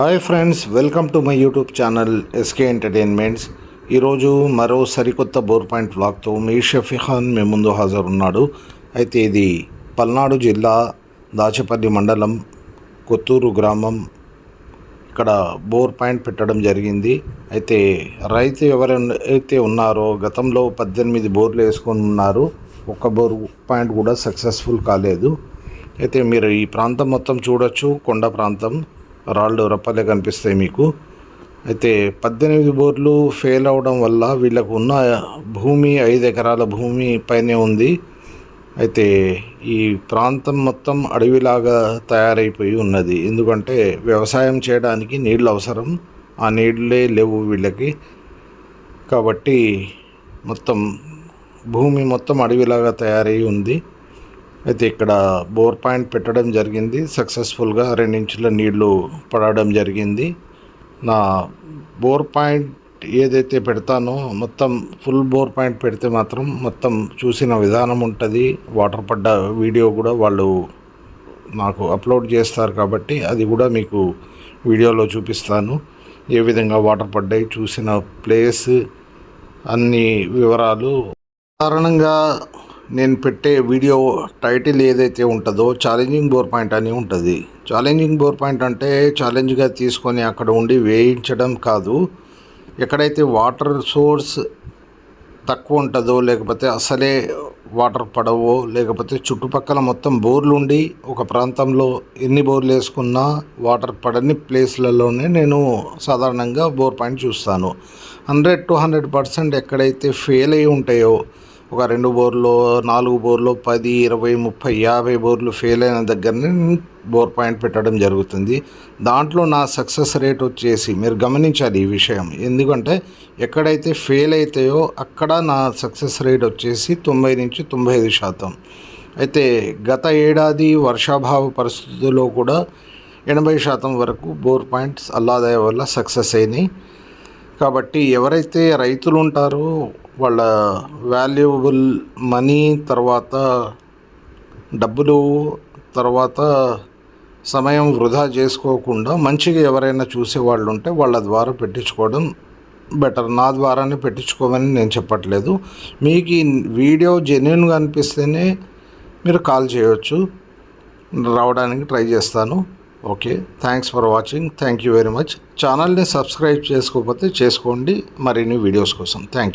Hi friends welcome to my YouTube channel SK entertainments. ఈరోజు మరో సరికొత్త బోర్ పాయింట్ వ్లాగ్తో మీ షఫీ ఖాన్ మీ ముందు హాజరున్నాడు. అయితే ఇది పల్నాడు జిల్లా దాచపల్లి మండలం కొత్తూరు గ్రామం. ఇక్కడ బోర్ పాయింట్ పెట్టడం జరిగింది. అయితే రైతు ఎవరైతే ఉన్నారో గతంలో పద్దెనిమిది బోర్లు వేసుకొని ఉన్నారు. ఒక్క బోర్ పాయింట్ కూడా సక్సెస్ఫుల్ కాలేదు. అయితే మీరు ఈ ప్రాంతం మొత్తం చూడొచ్చు కొండ ప్రాంతం. రాళ్ళు రప్పలే కనిపిస్తాయి మీకు. అయితే పద్దెనిమిది బోర్లు ఫెయిల్ అవడం వల్ల వీళ్ళకు ఉన్న భూమి ఐదు ఎకరాల భూమి పైనే ఉంది. అయితే ఈ ప్రాంతం మొత్తం అడవిలాగా తయారైపోయి ఉన్నది. ఎందుకంటే వ్యవసాయం చేయడానికి నీళ్ళు అవసరం. ఆ నీళ్ళే లేవు వీళ్ళకి. కాబట్టి మొత్తం భూమి మొత్తం అడవిలాగా తయారై ఉంది. అయితే ఇక్కడ బోర్ పాయింట్ పెట్టడం జరిగింది. సక్సెస్ఫుల్గా రెండించుల నీళ్ళు పడడం జరిగింది. నా బోర్ పాయింట్ ఏదైతే పెడతానో మొత్తం ఫుల్ బోర్ పాయింట్ పెడితే మాత్రం మొత్తం చూసిన విధానం ఉంటుంది. వాటర్ పడ్డ వీడియో కూడా వాళ్ళు నాకు అప్లోడ్ చేస్తారు కాబట్టి అది కూడా మీకు వీడియోలో చూపిస్తాను. ఏ విధంగా వాటర్ పడ్డాయి చూసిన ప్లేస్ అన్ని వివరాలు. సాధారణంగా నేను పెట్టే వీడియో టైటిల్ ఏదైతే ఉంటుందో ఛాలెంజింగ్ బోర్ పాయింట్ అని ఉంటుంది. ఛాలెంజింగ్ బోర్ పాయింట్ అంటే ఛాలెంజ్గా తీసుకొని అక్కడ ఉండి వేయించడం కాదు. ఎక్కడైతే వాటర్ సోర్స్ తక్కువ ఉంటుందో లేకపోతే అసలే వాటర్ పడవో లేకపోతే చుట్టుపక్కల మొత్తం బోర్లు ఉండి ఒక ప్రాంతంలో ఎన్ని బోర్లు వేసుకున్నా వాటర్ పడని ప్లేస్లలోనే నేను సాధారణంగా బోర్ పాయింట్ చూస్తాను. హండ్రెడ్ టు హండ్రెడ్ పర్సెంట్ ఎక్కడైతే ఫెయిల్ అయి ఉంటాయో ఒక రెండు బోర్లు నాలుగు బోర్లు పది ఇరవై ముప్పై యాభై బోర్లు ఫెయిల్ అయిన దగ్గరనే బోర్ పాయింట్ పెట్టడం జరుగుతుంది. దాంట్లో నా సక్సెస్ రేట్ వచ్చేసి మీరు గమనించాలి ఈ విషయం. ఎందుకంటే ఎక్కడైతే ఫెయిల్ అవుతాయో అక్కడ నా సక్సెస్ రేట్ వచ్చేసి తొంభై నుంచి తొంభై ఐదు శాతం. అయితే గత ఏడాది వర్షాభావ పరిస్థితుల్లో కూడా ఎనభై శాతం వరకు బోర్ పాయింట్స్ అల్లాదయ వల్ల సక్సెస్ అయినాయి. కాబట్టి ఎవరైతే రైతులు ఉంటారో వాళ్ళ వాల్యుబుల్ మనీ తర్వాత డబ్బులు తర్వాత సమయం వృధా చేసుకోకుండా మంచిగా ఎవరైనా చూసే వాళ్ళు ఉంటే వాళ్ళ ద్వారా పెట్టించుకోవడం బెటర్ నా ద్వారానే పెట్టించుకోమని నేను చెప్పట్లేదు. మీకు ఈ వీడియో జెన్యున్గా అనిపిస్తేనే మీరు కాల్ చేయవచ్చు రావడానికి ట్రై చేస్తాను. Okay. Thanks for watching thank you very much ఛానల్ని సబ్స్క్రైబ్ చేసుకోకపోతే చేసుకోండి. మరిన్ని వీడియోస్ కోసం. Thank you